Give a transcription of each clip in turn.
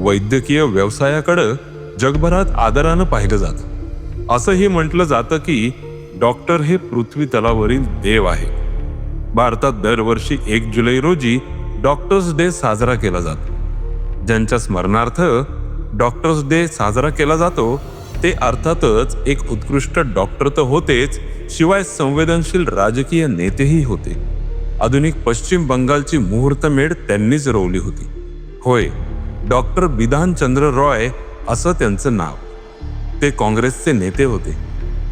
वैद्यकीय व्यवसायाकडं जगभरात आदरानं पाहिलं जातं. असंही म्हटलं जातं की डॉक्टर हे पृथ्वी तलावरील देव आहे. भारतात दरवर्षी एक जुलै रोजी डॉक्टर्स डे साजरा केला जातो. ज्यांच्या स्मरणार्थ डॉक्टर्स डे साजरा केला जातो ते अर्थातच एक उत्कृष्ट डॉक्टर तर होतेच शिवाय संवेदनशील राजकीय नेतेही होते. आधुनिक पश्चिम बंगालची मुहूर्तमेढ त्यांनीच रोवली होती. होय डॉक्टर विधानचंद्र रॉय असं त्यांचं नाव. ते काँग्रेसचे नेते होते.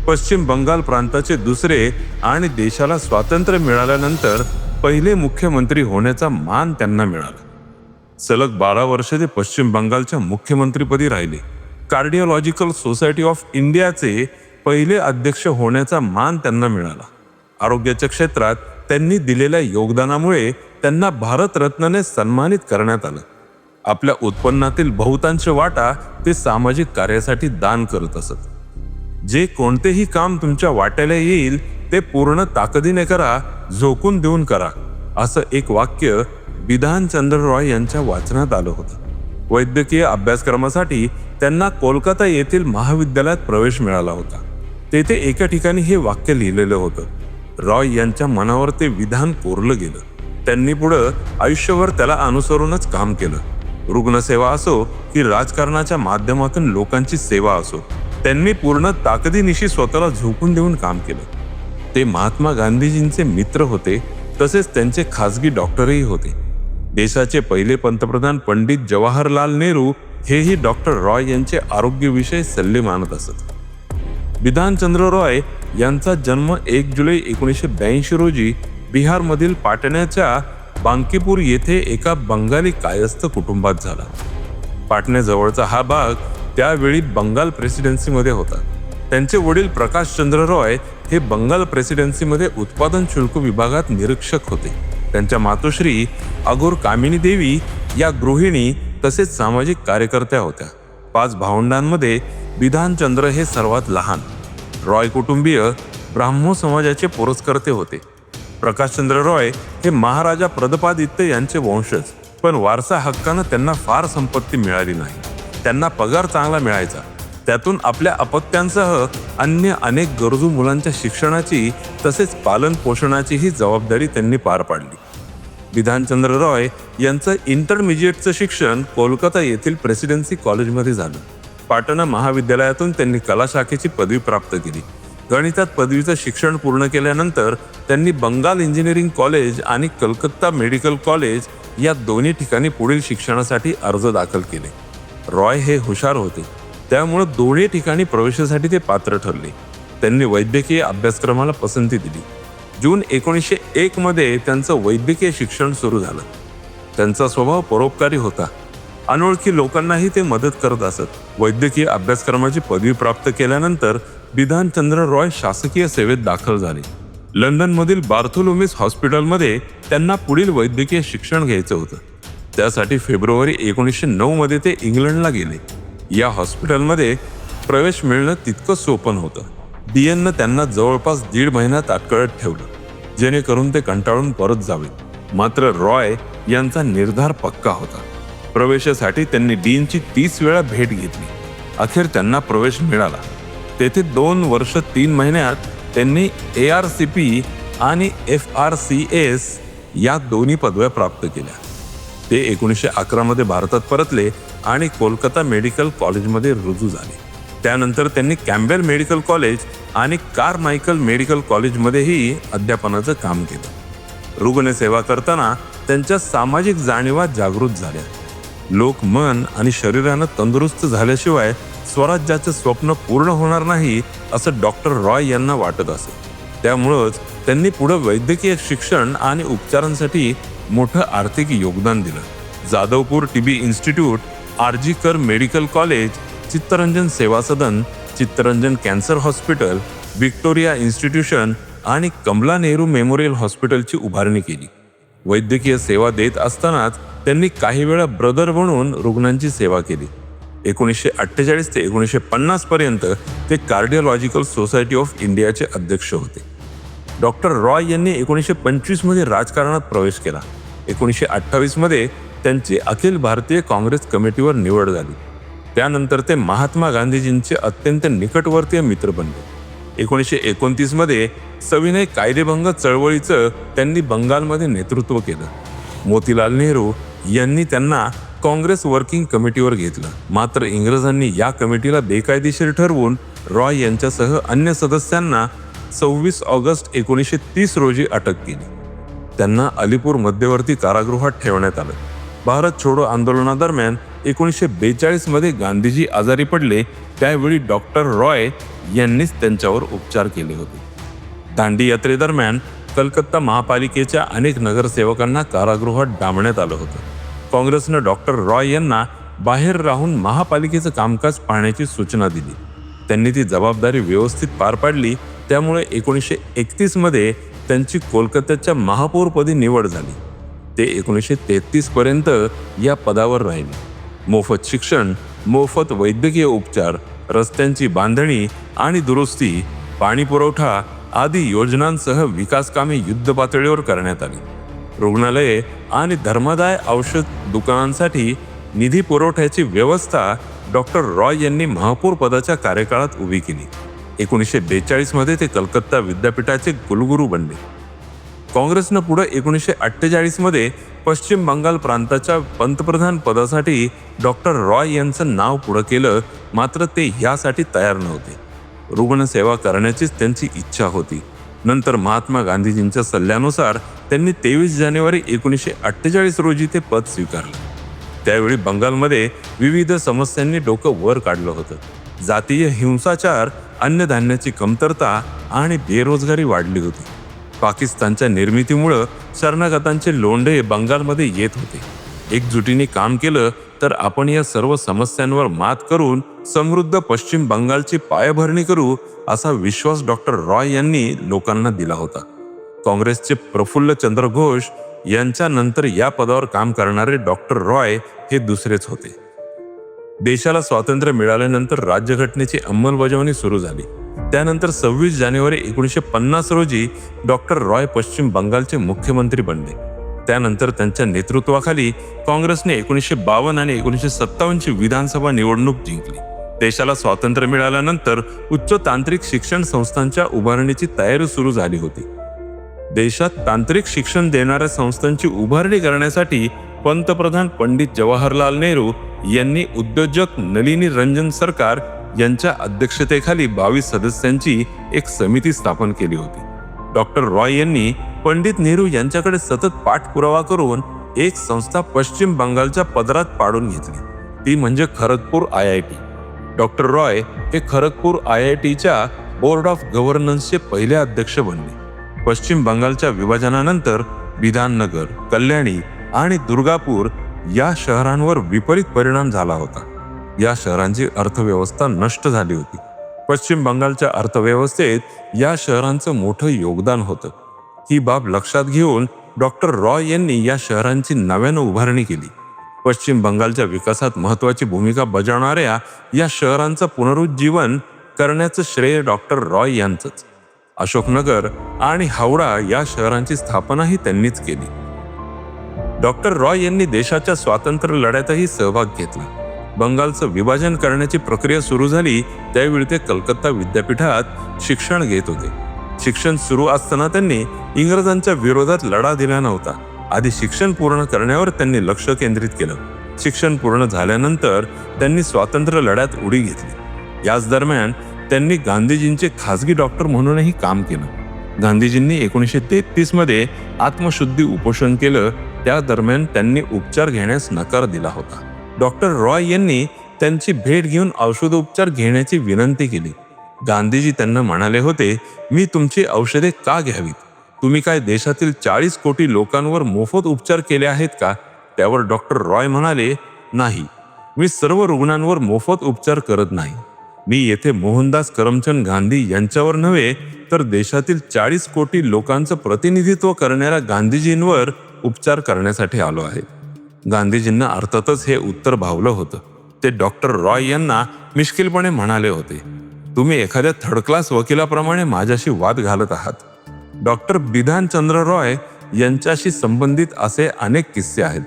पश्चिम बंगाल प्रांताचे दुसरे आणि देशाला स्वातंत्र्य मिळाल्यानंतर पहिले मुख्यमंत्री होण्याचा मान त्यांना मिळाला. सलग बारा वर्ष ते पश्चिम बंगालच्या मुख्यमंत्रीपदी राहिले. कार्डिओलॉजिकल सोसायटी ऑफ इंडियाचे पहिले अध्यक्ष होण्याचा मान त्यांना मिळाला. आरोग्याच्या क्षेत्रात त्यांनी दिलेल्या योगदानामुळे त्यांना भारतरत्नाने सन्मानित करण्यात आलं. आपल्या उत्पन्नातील बहुतांश वाटा ते सामाजिक कार्यासाठी दान करत असत. जे कोणतेही काम तुमच्या वाट्याला येईल ते पूर्ण ताकदीने करा झोकून देऊन करा असं एक वाक्य विधानचंद्र रॉय यांच्या वाचनात आलं होतं. वैद्यकीय अभ्यासक्रमासाठी त्यांना कोलकाता येथील महाविद्यालयात प्रवेश मिळाला होता. तेथे एका ठिकाणी हे वाक्य लिहिलेलं होतं. रॉय यांच्या मनावर ते विधान कोरलं गेलं. त्यांनी पुढं आयुष्यभर त्याला अनुसरूनच काम केलं. रुग्णसेवा असो की राजकारणाच्या माध्यमातून लोकांची सेवा असो त्यांनी पूर्ण ताकदीनिशी स्वतःला झोकून देऊन काम केलं. ते महात्मा गांधीजींचे मित्र होते तसेच त्यांचे खासगी डॉक्टरही होते. देशाचे पहिले पंतप्रधान पंडित जवाहरलाल नेहरू हेही डॉक्टर रॉय यांचे आरोग्यविषयी सल्ले मानत असत. विधानचंद्र रॉय यांचा जन्म एक जुलै एकोणीसशे ब्याऐंशी रोजी बिहारमधील पाटण्याच्या बांकीपूर येथे एका बंगाली कायस्थ कुटुंबात झाला. पाटण्याजवळचा हा भाग त्यावेळी बंगाल प्रेसिडेन्सीमध्ये होता. त्यांचे वडील प्रकाशचंद्र रॉय हे बंगाल प्रेसिडेन्सीमध्ये उत्पादन शुल्क विभागात निरीक्षक होते. त्यांच्या मातोश्री अगोर कामिनी देवी या गृहिणी तसेच सामाजिक कार्यकर्त्या होत्या. पाच भावंडांमध्ये विधानचंद्र हे सर्वात लहान. रॉय कुटुंबीय ब्राह्मो समाजाचे पुरस्कर्ते होते. प्रकाशचंद्र रॉय हे महाराजा प्रदपादित्य यांचे वंशज. पण वारसा हक्कानं त्यांना फार संपत्ती मिळाली नाही. त्यांना पगार चांगला मिळायचा. त्यातून आपल्या अपत्यांसह अन्य अनेक गरजू मुलांच्या शिक्षणाची तसेच पालन पोषणाचीही जबाबदारी त्यांनी पार पाडली. विधानचंद्र रॉय यांचं इंटरमिजिएटचं शिक्षण कोलकाता येथील प्रेसिडेन्सी कॉलेजमध्ये झालं. पाटणा महाविद्यालयातून त्यांनी कला शाखेची पदवी प्राप्त केली. गणितात पदवीचं शिक्षण पूर्ण केल्यानंतर त्यांनी बंगाल इंजिनिअरिंग कॉलेज आणि कलकत्ता मेडिकल कॉलेज या दोन्ही ठिकाणी पुढील शिक्षणासाठी अर्ज दाखल केले. रॉय हे हुशार होते. त्यामुळे दोन्ही ठिकाणी प्रवेशासाठी ते पात्र ठरले. त्यांनी वैद्यकीय अभ्यासक्रमाला पसंती दिली. जून एकोणीसशे एकमध्ये त्यांचं वैद्यकीय शिक्षण सुरू झालं. त्यांचा स्वभाव परोपकारी होता. अनोळखी लोकांनाही ते मदत करत असत. वैद्यकीय अभ्यासक्रमाची पदवी प्राप्त केल्यानंतर विधानचंद्र रॉय शासकीय सेवेत दाखल झाले. लंडनमधील बार्थोलोमिस हॉस्पिटलमध्ये त्यांना पुढील वैद्यकीय शिक्षण घ्यायचं होतं. त्यासाठी फेब्रुवारी एकोणीसशे नऊमध्ये ते इंग्लंडला गेले. या हॉस्पिटलमध्ये प्रवेश मिळणं तितकं सोपं नव्हतं. डीएननं त्यांना जवळपास दीड महिना ताटकळत ठेवलं जेणेकरून ते कंटाळून परत जावे. मात्र रॉय यांचा निर्धार पक्का होता. प्रवेशासाठी त्यांनी डीनची तीस वेळा भेट घेतली. अखेर त्यांना प्रवेश मिळाला. तेथे दोन वर्ष तीन महिन्यात त्यांनी ए आर सी पी आणि एफ आर सी एस या दोन्ही पदव्या प्राप्त केल्या. ते एकोणीसशे अकरामध्ये भारतात परतले आणि कोलकाता मेडिकल कॉलेजमध्ये रुजू झाले. त्यानंतर त्यांनी कॅम्बेल मेडिकल कॉलेज आणि कारमायकल मेडिकल कॉलेजमध्येही अध्यापनाचं काम केलं. रुग्णसेवा करताना त्यांच्या सामाजिक जाणीवा जागृत झाल्या. लोक मन आणि शरीरानं तंदुरुस्त झाल्याशिवाय स्वराज्याचं स्वप्न पूर्ण होणार नाही असं डॉक्टर रॉय यांना वाटत असे. त्यामुळंच त्यांनी पुढं वैद्यकीय शिक्षण आणि उपचारांसाठी मोठं आर्थिक योगदान दिलं. Jadavpur TB institute RG Kar medical college Chittaranjan Seva Sadan Chittaranjan cancer hospital Victoria institution आणि कमला नेहरू मेमोरियल हॉस्पिटलची उभारणी केली. वैद्यकीय सेवा देत असतानाच त्यांनी काही वेळा ब्रदर म्हणून रुग्णांची सेवा केली. एकोणीसशे अठ्ठेचाळीस ते एकोणीसशे पन्नासपर्यंत ते कार्डिओलॉजिकल सोसायटी ऑफ इंडियाचे अध्यक्ष होते. डॉक्टर रॉय यांनी एकोणीसशे पंचवीसमध्ये राजकारणात प्रवेश केला. एकोणीसशे अठ्ठावीसमध्ये त्यांची अखिल भारतीय काँग्रेस कमिटीवर निवड झाली. त्यानंतर ते महात्मा गांधीजींचे अत्यंत निकटवर्तीय मित्र बनले. एकोणीसशे एकोणतीसमध्ये सविनय कायदेभंग चळवळीचं त्यांनी बंगालमध्ये नेतृत्व केलं. मोतीलाल नेहरू यांनी त्यांना काँग्रेस वर्किंग कमिटीवर घेतलं. मात्र इंग्रजांनी या कमिटीला बेकायदेशीर ठरवून रॉय यांच्यासह अन्य सदस्यांना सव्वीस ऑगस्ट एकोणीसशे तीस रोजी अटक केली. त्यांना अलीपूर मध्यवर्ती कारागृहात ठेवण्यात आलं. भारत छोडो आंदोलनादरम्यान एकोणीसशे बेचाळीसमध्ये गांधीजी आजारी पडले त्यावेळी डॉक्टर रॉय यांनीच त्यांच्यावर उपचार केले होते. दांडी यात्रेदरम्यान कलकत्ता महापालिकेच्या अनेक नगरसेवकांना कारागृहात डांबण्यात आलं होतं. काँग्रेसनं डॉक्टर रॉय यांना बाहेर राहून महापालिकेचं कामकाज पाहण्याची सूचना दिली. त्यांनी ती जबाबदारी व्यवस्थित पार पाडली त्यामुळे एकोणीसशे एकतीसमध्ये त्यांची कोलकात्याच्या महापौरपदी निवड झाली. ते एकोणीसशे तेहतीसपर्यंत या पदावर राहिले. मोफत शिक्षण मोफत वैद्यकीय उपचार रस्त्यांची बांधणी आणि दुरुस्ती पाणीपुरवठा आदी योजनांसह विकासकामे युद्धपातळीवर करण्यात आली. रुग्णालये आणि धर्मादाय औषध दुकानांसाठी निधी पुरवठ्याची व्यवस्था डॉक्टर रॉय यांनी महापौर पदाच्या कार्यकाळात उभी केली. एकोणीसशे बेचाळीसमध्ये ते कलकत्ता विद्यापीठाचे कुलगुरू बनले. काँग्रेसनं पुढे एकोणीसशे अठ्ठेचाळीसमध्ये पश्चिम बंगाल प्रांताच्या पंतप्रधान पदासाठी डॉक्टर रॉय यांचं नाव पुढं केलं मात्र ते ह्यासाठी तयार नव्हते. रुग्णसेवा करण्याचीच त्यांची इच्छा होती. नंतर महात्मा गांधीजींच्या सल्ल्यानुसार त्यांनी तेवीस जानेवारी एकोणीसशे अठ्ठेचाळीस रोजी ते पद स्वीकारलं. त्यावेळी बंगालमध्ये विविध समस्यांनी डोकं वर काढलं होतं. जातीय हिंसाचार अन्नधान्याची कमतरता आणि बेरोजगारी वाढली होती. पाकिस्तानच्या निर्मितीमुळं शरणागतांचे लोंढे बंगालमध्ये येत होते. एकजुटीने काम केलं तर आपण या सर्व समस्यांवर मात करून समृद्ध पश्चिम बंगालची पायाभरणी करू असा विश्वास डॉक्टर रॉय यांनी लोकांना दिला होता. काँग्रेसचे प्रफुल्ल चंद्र घोष यांच्यानंतर या पदावर काम करणारे डॉक्टर रॉय हे दुसरेच होते. देशाला स्वातंत्र्य मिळाल्यानंतर राज्यघटनेची अंमलबजावणी सुरू झाली. त्यानंतर सव्वीस जानेवारी एकोणीसशे पन्नास रोजी डॉक्टर रॉय पश्चिम बंगालचे मुख्यमंत्री बनले. त्यानंतर त्यांच्या नेतृत्वाखाली काँग्रेसने एकोणीसशे बावन्न आणि एकोणीसशे सत्तावन्नची विधानसभा निवडणूक जिंकली. देशाला स्वातंत्र्य मिळाल्यानंतर उच्च तांत्रिक शिक्षण संस्थांच्या उभारणीची तयारी सुरू झाली होती. देशात तांत्रिक शिक्षण देणाऱ्या संस्थांची उभारणी करण्यासाठी पंतप्रधान पंडित जवाहरलाल नेहरू यांनी उद्योजक नलिनी रंजन सरकार यांच्या अध्यक्षतेखाली बावीस सदस्यांची एक समिती स्थापन केली होती. डॉक्टर रॉय यांनी पंडित नेहरू यांच्याकडे सतत पाठपुरावा करून एक संस्था पश्चिम बंगालच्या पदरात पाडून घेतली. ती म्हणजे Kharagpur I I T. Doctor Roy हे खरगपूर आय आय टीच्या बोर्ड ऑफ गव्हर्नन्सचे पहिले अध्यक्ष बनले. पश्चिम बंगालच्या विभाजनानंतर विधाननगर कल्याणी आणि दुर्गापूर या शहरांवर विपरीत परिणाम झाला होता. या शहरांची अर्थव्यवस्था नष्ट झाली होती. पश्चिम बंगालच्या अर्थव्यवस्थेत या शहरांचं मोठं योगदान होतं. ही बाब लक्षात घेऊन डॉक्टर रॉय यांनी या शहरांची नव्यानं उभारणी केली. पश्चिम बंगालच्या विकासात महत्वाची भूमिका बजावणाऱ्या या शहरांचं पुनरुज्जीवन करण्याचं श्रेय डॉक्टर रॉय यांचंच. अशोकनगर आणि हावडा या शहरांची स्थापनाही त्यांनीच केली. डॉक्टर रॉय यांनी देशाच्या स्वातंत्र्य लढ्यातही सहभाग घेतला. बंगालचं विभाजन करण्याची प्रक्रिया सुरू झाली त्यावेळी ते कलकत्ता विद्यापीठात शिक्षण घेत होते. शिक्षण सुरू असताना त्यांनी इंग्रजांच्या विरोधात लढा दिला नव्हता. आधी शिक्षण पूर्ण करण्यावर त्यांनी लक्ष केंद्रित केलं. शिक्षण पूर्ण झाल्यानंतर त्यांनी स्वातंत्र्य लढ्यात उडी घेतली. याच दरम्यान त्यांनी गांधीजींचे खासगी डॉक्टर म्हणूनही काम केलं. गांधीजींनी एकोणीसशे तेहतीसमध्ये आत्मशुद्धी उपोषण केलं. त्या दरम्यान त्यांनी उपचार घेण्यास नकार दिला होता. डॉक्टर रॉय यांनी त्यांची भेट घेऊन औषधोपचार घेण्याची विनंती केली. गांधीजी त्यांना म्हणाले होते मी तुमची औषधे का घ्यावीत? तुम्ही काय देशातील चाळीस कोटी लोकांवर मोफत उपचार केले आहेत का? त्यावर डॉक्टर रॉय म्हणाले नाही मी सर्व रुग्णांवर मोफत उपचार करत नाही. मी येथे मोहनदास करमचंद गांधी यांच्यावर नव्हे तर देशातील चाळीस कोटी लोकांचं प्रतिनिधित्व करणाऱ्या गांधीजींवर उपचार करण्यासाठी आलो आहे. गांधीजींना अर्थातच हे उत्तर भावलं होतं. ते डॉक्टर रॉय यांना मिश्किलपणे म्हणाले होते तुम्ही एखाद्या थर्ड क्लास वकिलाप्रमाणे माझ्याशी वाद घालत आहात. डॉक्टर बिधान चंद्र रॉय यांच्याशी संबंधित असे अनेक किस्से आहेत.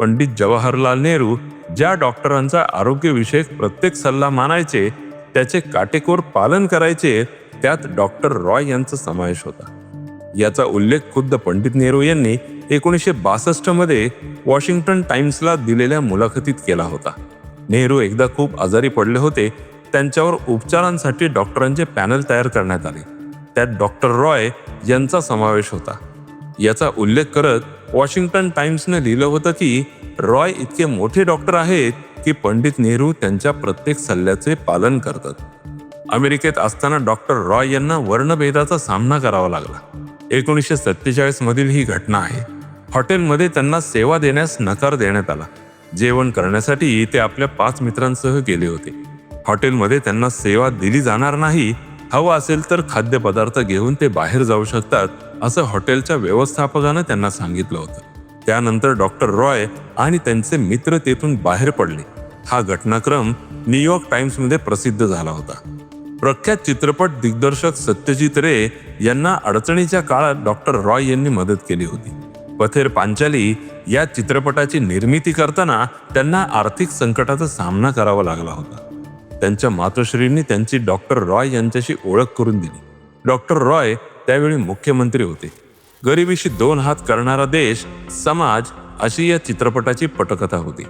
पंडित जवाहरलाल नेहरू ज्या डॉक्टरांचा आरोग्यविषयक प्रत्येक सल्ला मानायचे त्याचे काटेकोर पालन करायचे त्यात डॉक्टर रॉय यांचा समावेश होता. याचा उल्लेख खुद्द पंडित नेहरू यांनी एकोणीसशे बासष्टमध्ये वॉशिंग्टन टाइम्सला दिलेल्या मुलाखतीत केला होता. नेहरू एकदा खूप आजारी पडले होते त्यांच्यावर उपचारांसाठी डॉक्टरांचे पॅनल तयार करण्यात आले. त्यात डॉक्टर रॉय यांचा समावेश होता. याचा उल्लेख करत वॉशिंग्टन टाइम्सने लिहिलं होतं की रॉय इतके मोठे डॉक्टर आहेत की पंडित नेहरू त्यांच्या प्रत्येक सल्ल्याचे पालन करतात. अमेरिकेत असताना डॉक्टर रॉय यांना वर्णभेदाचा सामना करावा लागला. एकोणीसशे सत्तेचाळीस मधील ही घटना आहे. हॉटेलमध्ये त्यांना सेवा देण्यास नकार देण्यात आला. जेवण करण्यासाठी ते आपल्या पाच मित्रांसह गेले होते. हॉटेलमध्ये त्यांना सेवा दिली जाणार नाही हवं असेल तर खाद्यपदार्थ घेऊन ते बाहेर जाऊ शकतात असं हॉटेलच्या व्यवस्थापकानं त्यांना सांगितलं होतं. त्यानंतर डॉक्टर रॉय आणि त्यांचे मित्र तेथून बाहेर पडले. हा घटनाक्रम न्यूयॉर्क टाइम्समध्ये प्रसिद्ध झाला होता. प्रख्यात चित्रपट दिग्दर्शक सत्यजित रे यांना अडचणीच्या काळात डॉक्टर रॉय यांनी मदत केली होती. पथेर पांचाली या चित्रपटाची निर्मिती करताना त्यांना आर्थिक संकटाचा सामना करावा लागला होता. त्यांच्या मातोश्रींनी त्यांची डॉक्टर रॉय यांच्याशी ओळख करून दिली. डॉक्टर रॉय त्यावेळी मुख्यमंत्री होते. गरिबीशी दोन हात करणारा देश समाज अशी या चित्रपटाची पटकथा होती.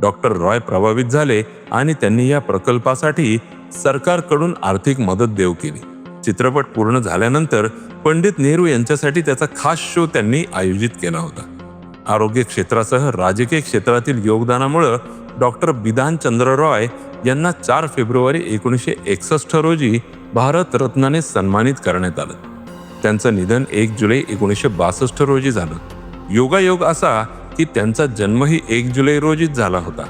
डॉक्टर रॉय प्रभावित झाले आणि त्यांनी या प्रकल्पासाठी सरकारकडून आर्थिक मदत देऊ केली. चित्रपट पूर्ण झाल्यानंतर पंडित नेहरू यांच्यासाठी त्याचा खास शो त्यांनी आयोजित केला होता. आरोग्य क्षेत्रासह राजकीय क्षेत्रातील योगदानामुळं डॉक्टर बिधान चंद्र रॉय यांना चार फेब्रुवारी एकोणीसशे एकसष्ट रोजी भारतरत्नाने सन्मानित करण्यात आलं. त्यांचं निधन एक जुलै एकोणीसशे बासष्ट रोजी झालं. योगायोग असा की त्यांचा जन्मही एक जुलै रोजीच झाला होता.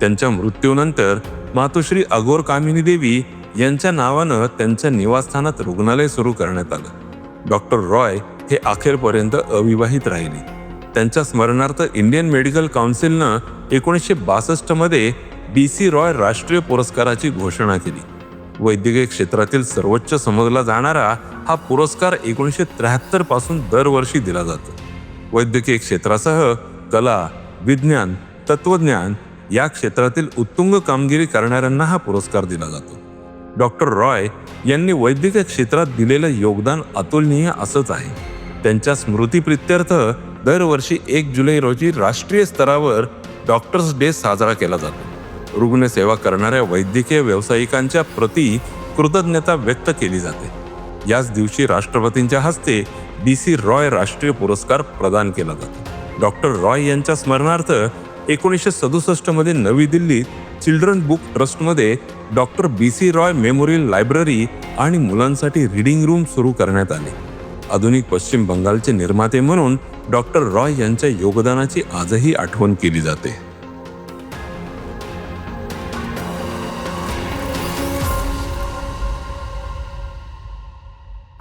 त्यांच्या मृत्यूनंतर मातोश्री अघोर कामिनी देवी यांच्या नावानं त्यांच्या निवासस्थानात रुग्णालय सुरू करण्यात आलं. डॉक्टर रॉय हे अखेरपर्यंत अविवाहित राहिले. त्यांच्या स्मरणार्थ इंडियन मेडिकल काउन्सिलनं एकोणीसशे बासष्टमध्ये डी सी रॉय राष्ट्रीय पुरस्काराची घोषणा केली. वैद्यकीय क्षेत्रातील सर्वोच्च समजला जाणारा हा पुरस्कार एकोणीसशे त्र्याहत्तरपासून दरवर्षी दिला जातो. वैद्यकीय क्षेत्रासह कला विज्ञान तत्वज्ञान या क्षेत्रातील उत्तुंग कामगिरी करणाऱ्यांना हा पुरस्कार दिला जातो. डॉक्टर रॉय यांनी वैद्यकीय क्षेत्रात दिलेलं योगदान अतुलनीय असंच आहे. त्यांच्या स्मृतीप्रित्यर्थ दरवर्षी एक जुलै रोजी राष्ट्रीय स्तरावर डॉक्टर्स डे साजरा केला जातो. रुग्णसेवा करणाऱ्या वैद्यकीय व्यावसायिकांच्या प्रती कृतज्ञता व्यक्त केली जाते. याच दिवशी राष्ट्रपतींच्या हस्ते डी सी रॉय राष्ट्रीय पुरस्कार प्रदान केला जातो. डॉक्टर रॉय यांच्या स्मरणार्थ एकोणीसशे सदुसष्टमध्ये नवी दिल्लीत चिल्ड्रन बुक ट्रस्टमध्ये doctor B C Roy memorial library आणि मुलांसाठी रीडिंग रूम सुरू करण्यात आले. आधुनिक पश्चिम बंगालचे निर्माते म्हणून डॉक्टर रॉय यांच्या योगदानाची आजही आठवण केली जाते.